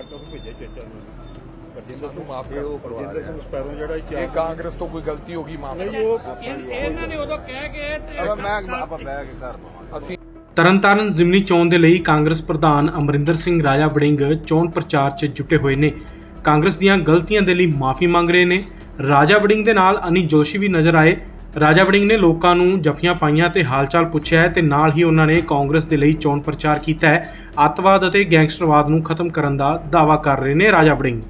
America ਤੋਂ ਭੇਜਿਆ ਚੇਚਾ ਨੂੰ। ਪਰਜਿੰਦਰ ਸਾਨੂੰ ਮਾਫ ਉਹ ਕਰੋ ਪਰਜਿੰਦਰ ਸਿੰਘ ਸਪੈਰੋ ਜਿਹੜਾ ਇਹ ਕਾਂਗਰਸ ਤੋਂ ਕੋਈ ਗਲਤੀ ਹੋ ਗਈ ਮਾਫ ਨਹੀਂ ਉਹ ਇਹ- ਇਹਨਾਂ ਨੇ ਉਦੋਂ ਕਹਿ ਕੇ ਤੇ ਮੈਂ ਆਪਾਂ ਬਹਿ ਕੇ ਘਰ ਅਸੀਂ ਤਰਨਤਾਰਨ ਜ਼ਿਮਨੀ ਚੋਣ ਦੇ ਲਈ ਕਾਂਗਰਸ ਪ੍ਰਧਾਨ ਅਮਰਿੰਦਰ ਸਿੰਘ ਰਾਜਾ ਵੜਿੰਗ ਚੋਣ ਪ੍ਰਚਾਰ 'ਚ ਜੁਟੇ ਹੋਏ ਨੇ। ਕਾਂਗਰਸ ਦੀਆਂ ਗਲਤੀਆਂ ਦੇ ਲਈ ਮਾਫੀ ਮੰਗ ਰਹੇ ਨੇ। ਰਾਜਾ ਵੜਿੰਗ ਦੇ ਨਾਲ ਅਨੀ ਜੋਸ਼ੀ ਵੀ ਨਜ਼ਰ ਆਏ। ਰਾਜਾ ਵੜਿੰਗ ਨੇ ਲੋਕਾਂ ਨੂੰ ਜਫੀਆਂ ਪਾਈਆਂ ਤੇ ਹਾਲਚਾਲ ਪੁੱਛਿਆ ਹੈ ਤੇ ਨਾਲ ਹੀ ਉਹਨਾਂ ਨੇ ਕਾਂਗਰਸ ਦੇ ਲਈ ਚੋਣ ਪ੍ਰਚਾਰ ਕੀਤਾ ਹੈ। ਅੱਤਵਾਦ ਅਤੇ ਗੈਂਗਸਟਰਵਾਦ ਨੂੰ ਖਤਮ ਕਰਨ ਦਾ ਦਾਅਵਾ ਕਰ ਰਹੇ ਨੇ ਰਾਜਾ ਵੜਿੰਗ।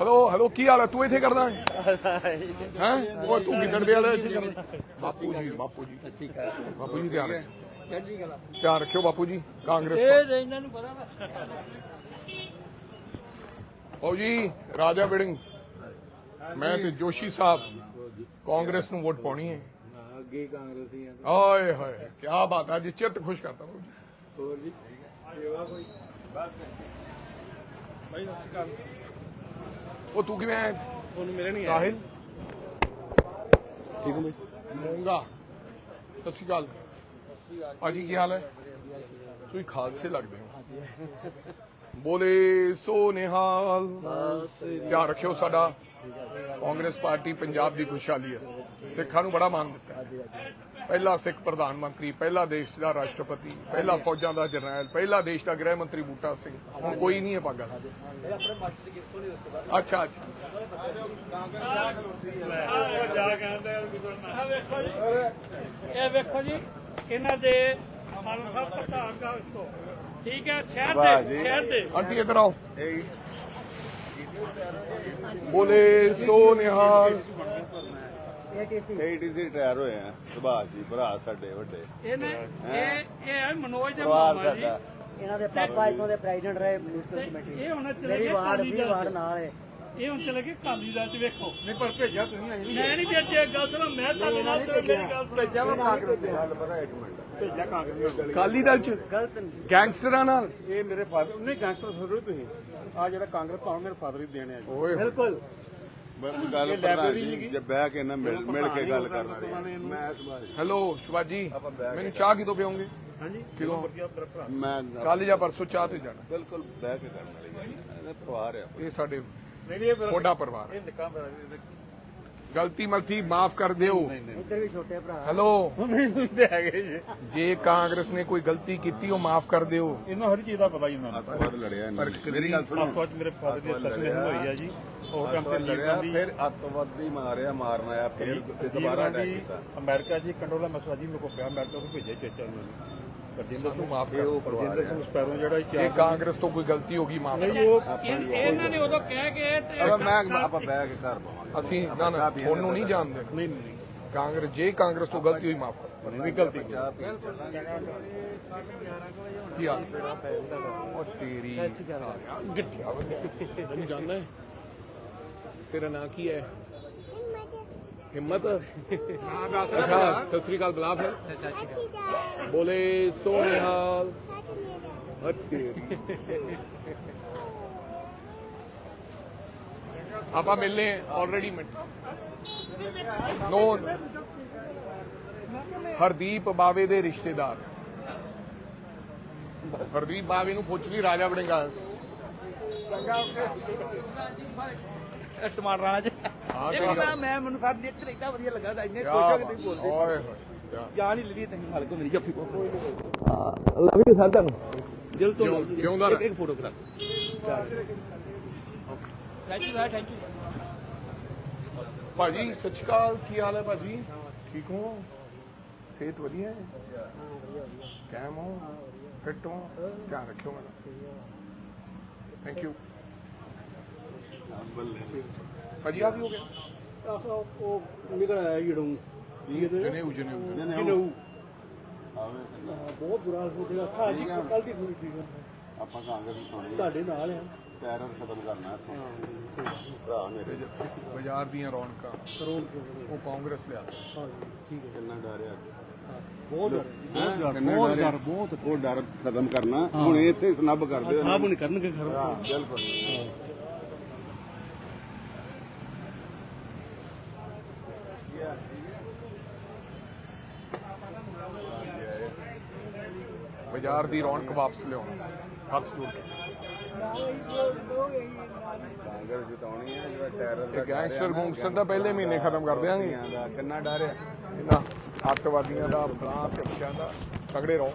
ਹੈਲੋ ਹੈਲੋ ਕੀ ਹਾਲ ਹੈ? ਤੂੰ ਇੱਥੇ ਕਰਦਾ ਹੈ? ਹੈ? ਉਹ ਤੂੰ ਗਿੱਦੜ ਦੇ ਵਾਲਾ ਇੱਥੇ ਕਰਦਾ। ਬਾਪੂ ਜੀ ਬਾਪੂ ਜੀ। ਠੀਕ ਹੈ ਬਾਪੂ ਜੀ ਧਿਆਨ ਰੱਖਿਓ ਧਿਆਨ ਰੱਖਿਓ ਬਾਪੂ ਜੀ ਕਾਂਗਰਸ ਇਹ ਇਹਨਾਂ ਨੂੰ ਪਤਾ ਵਾ। ਆਓ ਜੀ ਰਾਜਾ ਬਿੜਿੰਗ ਮੈਂ ਤੇ ਜੋਸ਼ੀ ਸਾਹਿਬ ਕਾਂਗਰਸ ਨੂੰ ਵੋਟ ਪਾਉਣੀ ਹੈ। ਅੱਗੇ ਕਾਂਗਰਸੀ ਆ ਆਏ ਹਾਏ ਕੀ ਬਾਤ ਹੈ ਜੀ ਚਿੱਤ ਖੁਸ਼ ਕਰਤਾ ਬਾਬੂ ਜੀ। ਹੋਰ ਜੀ ਸੇਵਾ ਕੋਈ? ਭਾਈ ਸਤਿ ਸ਼੍ਰੀ ਅਕਾਲ। ਉਹ ਤੂੰ ਕਿਵੇਂ ਆਇਆ? ਤੁਹਾਨੂੰ ਮੇਰੇ ਨਹੀਂ ਸਾਹਿਲ? ਠੀਕ ਹੋ ਬਈ? ਮੂੰਗਾ। ਸਤਿ ਸ਼੍ਰੀ ਅਕਾਲ। ਭਾਜੀ ਕੀ ਹਾਲ ਹੈ? ਤੁਸੀਂ ਖਾਲਸੇ ਲੱਗਦੇ ਹੋ। ਬੋਲੇ ਸੋ ਨਿਹਾਲ ਧਿਆਨ ਰੱਖਿਓ ਸਾਡਾ। ਕਾਂਗਰਸ ਪਾਰਟੀ ਪੰਜਾਬ ਦੀ ਖੁਸ਼ਹਾਲੀ ਹੈ। ਸਿੱਖਾਂ ਨੂੰ ਬੜਾ ਮਾਣ ਦਿੱਤਾ ਹੈ। ਪਹਿਲਾ ਸਿੱਖ ਪ੍ਰਧਾਨ ਮੰਤਰੀ ਪਹਿਲਾ ਦੇਸ਼ ਦਾ ਰਾਸ਼ਟਰਪਤੀ ਪਹਿਲਾ ਫੌਜਾਂ ਦਾ ਜਰਨੈਲ ਪਹਿਲਾ ਦੇਸ਼ ਦਾ ਗ੍ਰਹਿ ਮੰਤਰੀ ਬੂਟਾ ਸਿੰਘ। ਹੁਣ ਕੋਈ ਨਹੀਂ ਹੈ ਪਾਗਲ। ਅੱਛਾ ਅੱਛਾ ਆਹ ਵੇਖੋ ਜੀ ਇਹ ਵੇਖੋ ਜੀ ਇਹਨਾਂ ਦੇ ਮਾਨ ਸਾਹਿਬ ਪ੍ਰਧਾਨ ਦਾ ਤੋਂ। ਠੀਕ ਹੈ ਸ਼ਹਿਰ ਦੇ। ਸ਼ਹਿਰ ਦੇ। ਆਂਟੀ ਇੱਧਰ ਆਓ। ਬੋਲੇ ਸੋ ਨਿਹਾਲ। ਏਟੀਸੀ ਰਿਟਾਇਰ ਹੋਏ ਆ ਸੁਭਾਸ਼ ਜੀ ਭਰਾ ਸਾਡੇ ਵੱਡੇ। ਇਹਨੇ ਇਹ ਇਹ ਹੈ ਮਨੋਜ ਦੇ ਪਰਿਵਾਰ ਮਾਮਾ ਜੀ। ਸਾਡਾ। ਇਹਨਾਂ ਦੇ ਪਾਪਾ ਇਥੋਂ ਦੇ ਪ੍ਰੈਜ਼ੀਡੈਂਟ ਰਹੇ ਮਿਊਨਿਸਪਲ ਤੇ ਕਮੇਟੀ ਇਹ ਹੁਣ ਚਲੇ ਗਏ ਵਾਰਡ ਵੀ। ਨਾਲ ਹੈ। ਇਹ ਹੁਣ ਚਲੇ ਗਏ ਕਾਲੀ ਦਲ ਚ ਵੇਖੋ। ਨਹੀਂ ਪਰ ਭੇਜਿਆ ਤੁਸੀਂ ਮੈਂ ਨਹੀਂ ਭੇਜਿਆ ਗੱਲ ਸੁਣੋ ਮੈਂ ਤੁਹਾਡੇ ਨਾਲ ਤੇ ਮੇਰੀ ਗੱਲ ਸੁਣੋ ਭੇਜਿਆ ਵਾ ਕਾਂਗਰਸ ਦੇ ਗੱਲ ਪਤਾ ਇੱਕ ਮਿੰਟ। ਭੇਜਿਆ ਕਾਂਗਰਸ ਦੇ ਕਾਲੀ ਦਲ ਚ? ਗਲਤ ਗੈਂਗਸਟਰਾਂ ਨਾਲ? ਇਹ ਮੇਰੇ ਫਾਦਰ ਨਹੀਂ ਗੈਂਗਸਟਰ ਥੋੜੇ ਤੁਸੀਂ। ਆ ਜਿਹੜਾ ਕਾਂਗਰਸ ਪਾਉ ਮੇਰੇ ਫਾਦਰ ਹੀ ਦੇਣੇ ਆ ਬਿਲਕੁਲ। ਗੱਲ ਲਾਇਬ੍ਰੇਰੀ ਜੀ ਬਹਿ ਕੇ ਨਾ ਮਿਲ ਮਿਲ ਕੇ ਗੱਲ ਕਰਨਾ ਨੇ ਹੈਲੋ ਸ਼ਿਵਾਜੀ ਮੈਨੂੰ ਚਾਹ ਕਿਦੋਂ ਪਿਓਗੇ ਹਾਂਜੀ। ਕਿਦੋਂ? ਮੈਂ ਕੱਲ ਜਾਂ ਪਰਸੋਂ ਚਾਹ ਤੇ ਜਾਣਾ। ਬਿਲਕੁਲ ਬਹਿ ਕੇ ਕਰਨ ਵਾਲੀ ਗੱਲ ਹੈ। ਇਹਦਾ ਪਰਿਵਾਰ ਆ। ਇਹ ਸਾਡੇ ਨਹੀਂ ਨਹੀਂ ਇਹ ਮੇਰਾ ਤੁਹਾਡਾ ਪਰਿਵਾਰ ਹੈ। ਇਹ ਨਿੱਕਾ ਮੇਰਾ ਗਲਤੀ ਮਲਤੀ ਮਾਫ ਕਰ ਦਿਓ। ਨਹੀਂ ਨਹੀਂ ਇੱਧਰ ਵੀ ਛੋਟੇ ਭਰਾ। ਹੈਲੋ। ਨਹੀਂ ਤੇ ਹੈਗੇ ਜੀ ਜੇ ਕਾਂਗਰਸ ਨੇ ਕੋਈ ਗਲਤੀ ਕੀਤੀ ਉਹ ਮਾਫ ਕਰ ਦਿਓ। ਇਹਨਾਂ ਹਰ ਚੀਜ਼ ਦਾ ਪਤਾ ਹੀ ਇਹਨਾਂ ਨੂੰ ਅੱਤਵਾਦ ਲੜਿਆ ਇਹਨਾਂ ਨੇ। ਪਰ ਮੇਰੀ ਗੱਲ ਸੁਣੋ। ਆਪਸ ਵਿੱਚ ਮੇਰੇ ਫਾਦਰ ਦੀ ਸਸਪੈਂਸ਼ਨ ਹੋਈ ਆ ਜੀ। ਉਹ ਕੰਮ ਤੇ ਲੜਿਆ ਫਿਰ ਅੱਤਵਾਦੀ ਮਾਰਿਆ ਮਾਰਨ ਆਇਆ ਫਿਰ ਦੁਬਾਰਾ ਅਟੈਕ ਕੀਤਾ। ਅਮਰੀਕਾ ਜੀ ਕੰਡੋਲਾ ਮਸਲਾ ਜੀ ਮੇਰੇ ਕੋਲ ਪਿਆ ਅਮਰੀਕਾ ਤੋਂ ਭੇਜਿਆ ਚੇਚਾ ਨੂੰ। ਸਾਨੂੰ ਮਾਫ ਇਹ ਕਰੋ ਉਹ ਪਰਿਵਾਰ ਪਰਜਿੰਦਰ ਸਿੰਘ ਸਪੈਰੋ ਜਿਹੜਾ ਇਹ ਜੇ ਚਾਰ ਕਾਂਗਰਸ ਤੋਂ ਕੋਈ ਗਲਤੀ ਹੋ ਗਈ ਮਾਫ ਨਹੀਂ ਉਹ ਇਹ- ਇਹਨਾਂ ਨੇ ਉਦੋਂ ਕਹਿ ਕੇ ਤੇ ਆਪਾਂ ਮੈਂ ਆਪਾਂ ਬਹਿ ਕੇ ਘਰ ਪਾਵਾਂਗੇ ਅਸੀਂ ਨਾ ਨਾ ਤੁਹਾਨੂੰ ਨਹੀਂ ਜਾਣਦੇ। ਨਹੀਂ ਨਹੀਂ ਕਾਂਗਰਸ ਜੇ ਕਾਂਗਰਸ ਤੋਂ ਗਲਤੀ ਹੋਈ ਮਾਫ ਕਰੋ। ਨਹੀਂ ਗਲਤੀ ਕੇ ਉਹ ਤੈਨੂੰ ਜਾਣਦਾ ਤੇਰਾ ਨਾਂ ਕੀ ਹੈ? ਹਿੰਮਤ। ਹਾਂ ਦੱਸ ਸਤਿ ਸ੍ਰੀ ਅਕਾਲ ਬਲਾ ਫਿਰ ਬੋਲੇ ਸੋਨੇਹਾਲ ਤੇਰੀ ਆਪਾਂ ਮਿਲਨੇ ਆਲਰੇਡੀ ਮਿਲ ਨੋ। ਹਰਦੀਪ ਬਾਵੇ ਦੇ ਰਿਸ਼ਤੇਦਾਰ। ਹਰਦੀਪ ਬਾਵੇ ਨੂੰ ਪੁੱਛ ਲਈ ਰਾਜਾ ਬਣੇਗਾ ਟਮਾਟਰ ਵਾਲਾ ਜੀ। ਤੇਰੀ ਮੈਂ ਮੈਂ ਮੈਨੂੰ ਫਰ ਨੇਚਰ ਇੰਨਾ ਵਧੀਆ ਲੱਗਾ ਤਾਂ ਇੰਨੇ ਕਿਆ ਖੁਸ਼ ਹੋ ਕੇ ਬਾਤ, ਤੁਸੀਂ ਬੋਲਦੇ। ਓਏ ਹੋਏ ਕਿਆ। ਜਾਨ ਹੀ ਲਈ ਤੁਸੀਂ ਮਾਲਕੋ ਮੇਰੀ ਜੱਫੀ ਕੋ। ਲਵ ਯੂ ਸਰ ਤੁਹਾਨੂੰ। ਦਿਲ ਤੋਂ ਜਿਉਂ- love you। ਜਿਉਂਦਾ ਇੱਕ- ਰਹਿ। ਇੱਕ ਫੋਟੋ ਕਰਾ thank you sir thank you ਭਾਜੀ ਸਤਿ ਸ਼੍ਰੀ ਅਕਾਲ ਕੀ ਹਾਲ ਹੈ ਭਾਜੀ? ਠੀਕ ਹੋ? ਸਿਹਤ ਵਧੀਆ ਹੈ? ਕਾਇਮ ਹੋ? ਫਿੱਟ ਹੋ? ਧਿਆਨ ਰੱਖਿਓ ਮੇਰਾ ਥੈਂਕ ਯੂ ਭਾਜੀ ਆ ਕੀ ਹੋ ਗਿਆ ਉਹ ਨਿਕਲ ਆਇਆ ਜਿਹੜੋਂ ਜਨੇਊ ਜਨੇਊ। ਕਿਨੂ ਆਵੇ ਬਹੁਤ ਬੁਰਾ ਹਾਲ ਹੋ ਗਿਆ। ਖਾ ਜੀ ਕੱਲ ਦੀ ਪੂਰੀ ਠੀਕ ਹੈ ਆਪਾਂ ਕਾਂਗਰਸ ਨੂੰ ਸੁਣੀ ਤੁਹਾਡੇ ਨਾਲ ਆ। ਟੈਰਰ ਖਤਮ ਕਰਨਾ ਇੱਥੇ। ਭਰਾ ਮੇਰੇ। ਬਾਜ਼ਾਰ ਦੀਆਂ ਰੌਣਕਾਂ। ਕਰੋੜ ਉਹ ਕਾਂਗਰਸ ਲਿਆ। ਹਾਂ ਠੀਕ ਹੈ। ਕਿੰਨਾ ਡਰ ਆ। ਬਹੁਤ ਡਰ। ਬਹੁਤ ਡਰ ਬਹੁਤ ਡਰ ਬਹੁਤ ਉਹ ਡਰ ਖਤਮ ਕਰਨਾ। ਹੁਣ ਇੱਥੇ ਸਨੱਬ ਕਰਦੇ ਹੋ ਆਪ ਨਹੀਂ ਕਰਨਗੇ ਖਰ ਬਿਲਕੁਲ। ਬਾਜ਼ਾਰ ਦੀ ਰੌਣਕ ਵਾਪਸ ਲਿਆਉਣਾ ਸੀ। ਹੱਥ ਜੋੜ ਕਾਂਗਰਸ ਜਿਤਾਉਣੀ ਗੈਂਗਸਟਰ ਗੂੰਗਸਟਰ ਦਾ ਪਹਿਲੇ ਮਹੀਨੇ ਖਤਮ ਕਰ ਦਿਆਂਗੇ। ਕਿੰਨਾ ਡਰ ਹੈ ਇਹਨਾਂ ਅੱਤਵਾਦੀਆਂ ਦਾ ਬਲਾਂ ਤੇ ਬੱਚਿਆਂ ਦਾ ਤਗੜੇ ਰਹੋ।